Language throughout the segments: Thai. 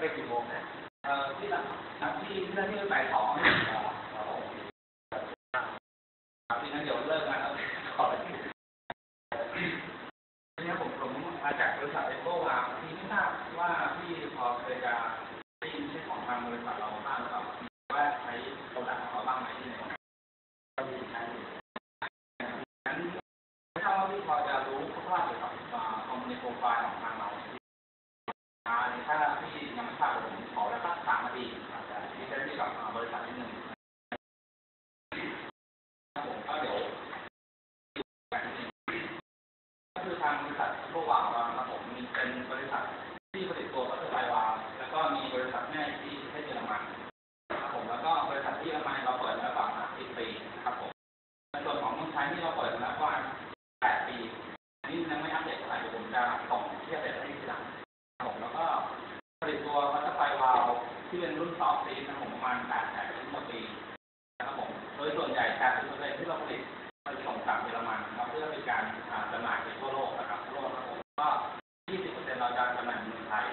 ไปกี่โมงนะเอ่อที่หลังที่ที่นที่บ่ายสองครับผมครับที่นั้นเดี๋ยวเลิกงานแล้วขอไปที่ทีนี้ผมผมมาจากบริษัทเอโก้วาพี่ไม่ทราบว่าพี่พอเคยจะได้ยินชื่อของทางบริษัทเราบ้างหรือเปล่าว่าใช้โปรดักต์ของเราบ้างไหมที่ไหนก็มีใช้อยู่งั้นไม่ทราว่าพี่ รุ่นซอฟต์ซีนะผมประมาณ8แสนชิ้นต่อปีนะครับผมโดยส่วนใหญ่การผลิตที่เราผลิตเราจะส่งกลับเยอรมันนะครับเพื่อเป็นการจำหน่ายไปทั่วโลกนะครับทั่วโลกครับผมก็ 20%เราจะจำหน่ายในเมืองไทย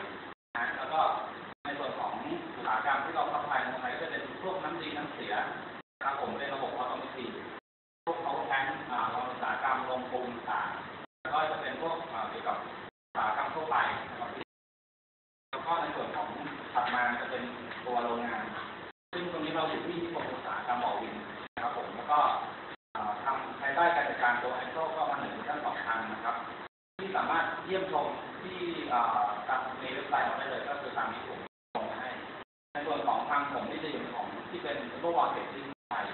นะแล้วก็ในส่วนของอุตสาหกรรมที่เราเข้าไปในเมืองไทยก็จะเป็นพวกน้ำดีน้ำเสียนะครับผมเป็นระบบออโตเมติพวกเขาแทนอ่าอุตสาหกรรมโรงปูนต่างแล้วก็จะเป็น มาจะเป็นตัวโรงงาน ซึ่งตรงนี้เราอยู่ที่นิคมอุตสาหกรรมบ่อวินนะครับผม แล้วก็ทำภายใต้การจัดการตัวไอโซก็มาหนึ่งท่านสองทางนะครับ ที่สามารถเยี่ยมชมที่ตามในเว็บไซต์เราได้เลยก็คือตามที่ผมส่งมาให้ในส่วนของทางผมที่จะอยู่ของที่เป็นซูเปอร์วอลเทคที่ไทย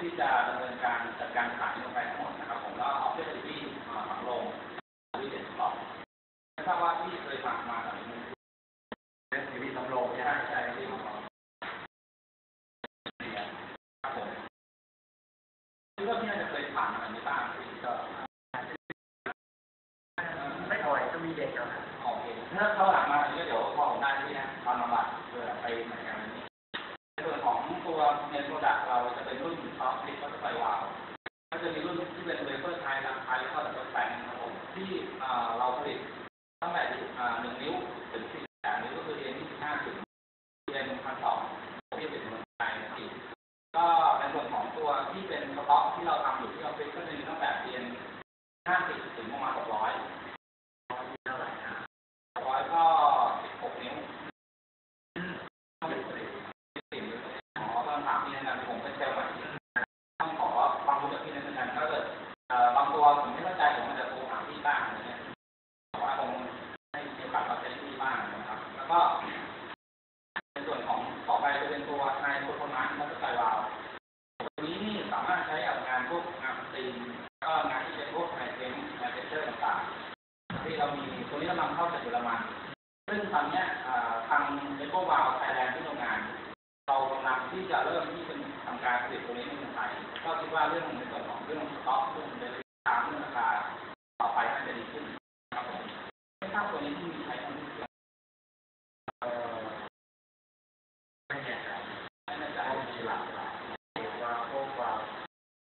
ที่จะดำเนินการจัดการขายลงไปทั้งหมดนะครับผมแล้วเอาเพื่อที่ฝังลงที่เจ็ดสองไม่ทราบว่าที่เคยฝากมาแบบนี้ เรื่องชีวิตสำโรงใช่ ใช่ ไหม ใช่ที่ของเราครับผมคิดว่าพี่น่าจะเคยผ่านมาแบบนี้บ้างก็ ไม่อ่อยก็มีเด็กแล้วนะ โอเค ถ้าเขาหลังมาเดี๋ยวพอผมได้ที่นะตอนมาบัตรเพื่อไปเหมือนกันนี้ในส่วนของตัวเงินโปร บ้างอะไรเงี้ยแต่ว่าคงให้มีโอกาสมาใช้พี่บ้างนะครับ แล้วก็ในส่วนของต่อไปจะเป็นตัวไฮโปรโทมาส์มัสไตวาลตัวนี้นี่สามารถใช้กับงานพวกงานตีมก็งานที่เป็นพวกไฮเทนไฮเทเชอร์ต่างๆที่เรามีตัวนี้เรานำเข้าจากเยอรมันซึ่งตอนนี้ทางเอโกวาลไทยแลนด์ที่โรงงาน เรากำลังที่จะเริ่มที่เป็นทำการผลิตตัวนี้ในเมืองไทยก็คิดว่าเรื่องในส่วนของเรื่องสต็อกเรื่องเดลิเวอรี่เรื่องราคาต่อไปน่าจะดีขึ้นครับผมไม่ทราบตัวนี้ที่มีใช้ทำที่เกี่ยว เอ่อไม่แน่ใจ ไม่แน่ใจ ว่ามีหลากหลายเด็กว่าพวกว่า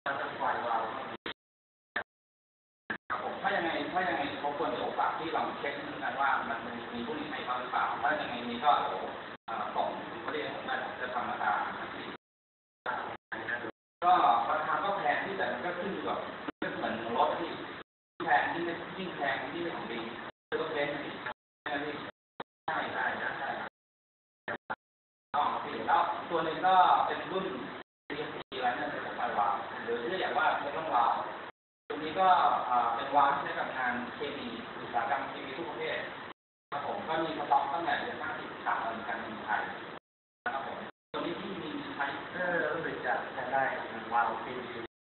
ถ้าจะปล่อยว่า ครับผมถ้ายังไงถ้ายังไงเขาควรจะฝากที่เราเช็คนิดนึงกันว่ามันมีมีผู้นี้ใช้บ้างหรือเปล่า ก็เดี๋ยวเอ่องเขาเรียกมได้ผมจะทำราคาก็ราคาก็แพงที่แต่มันก็ขึ้นอยู่กับมันเหมือนรถที่แพงยิ่ยิ่งแพงยิ่งเป็นของดีคือรถเบนซ์นี่ใช่ไหมพี่ใช่ใช่ใช่ใช่ครับอ๋อพี่แล้วตัวหนึ่งก็เป็นรุ่น CFP อะไรนั่นเป็นของไฟวาวหรือที่เรียกว่าเป็นร่องวาวตัวนี้ก็เป็นวาวที่ใช้กับงานเคมีอุตสาหกรรมเคมีทุกประเภทครับผมก็มีสต็อกตั้งแต่ สึกจะจะได้วาว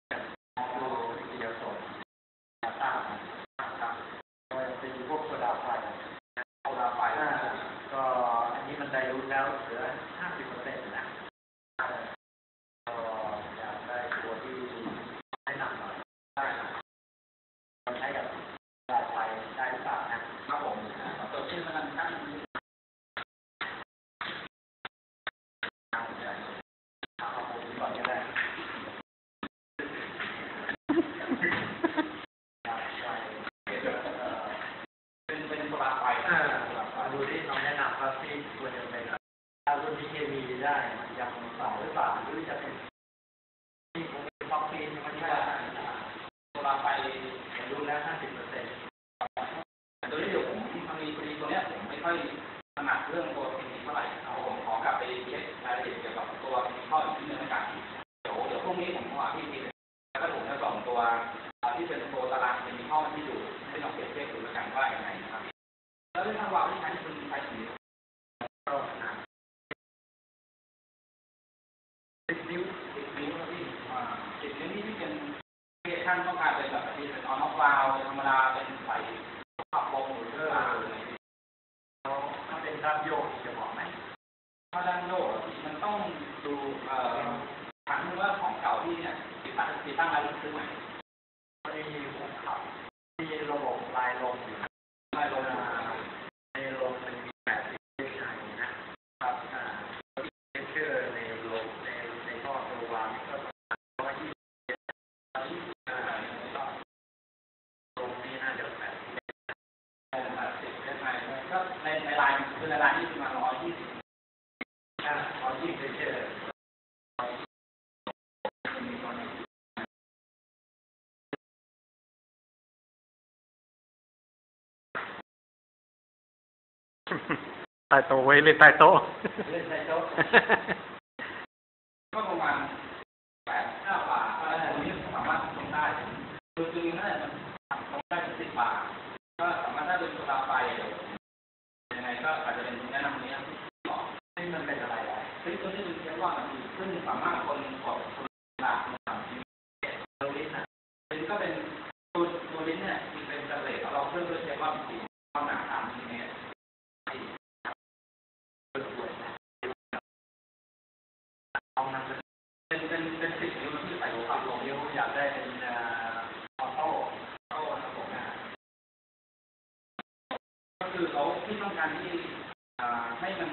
ตัวนี้เคมีได้ยังฝ่าหรือเปล่าหรือจะเป็น เป็นด้านโยกจะเหมาะไหมถ้าด้านโลกมันต้องดูเอ่อถามว่าของเก่าที่เนี่ยติดตั้งติดตั้งอะไรซื้อใหม่ มันมีหัวเข่ามีระบบลายลมอยู่นะ ไม่ลง อ่าในลมมันมีแปดสิบเส้นชัยนะครับอ่าเทเชอร์ในลมในในท่อตัววางก็ประมาณร้อยยี่สิบเจ็ดร้อยยี่สิบอ่าก็ลมนี่น่าจะแปดสิบ สิบได้ไหม ก็ในในลายคือในลายที่ประมาณร้อยยี่สิบร้อยยี่สิบเทเชอร์ใต้โต๊ะไว้เลยใต้โต๊ะเล่นในโต๊ะก็ประมาณแปดเก้าบาทอะไรตรงนี้สามารถทำได้คือจริงๆนั่นมันทำได้สิบบาทก็สามารถถ้เป็นตัวไฟ ก็อาจจะเป็นแนะนำเนี้นะต่อนี่มันเป็นอะไรอะซึ่งก็คือเป็นเรียกว่ามันมีซึ่งสามารถคนกดคนหลักมาทำที่ตรงนี้นะเป็นก็เป็นตัวตัวลิ้นเนี่ยมีเป็นสเลตเราเพิ่มด้วยเช็คว่ามันสีความหนาสามมิลลิเมตร เอามันเป็น เป็นเป็นเป็นสิบนิ้วที่ใส่หัว ปรั ปั บ ก ล ล ง ง นิ้ นิ้ ว ว อยากได้เป็นเอ่อออโต้ เข้านะครับผมนะก็ คือเขาที่ต้องการที่ให้มัน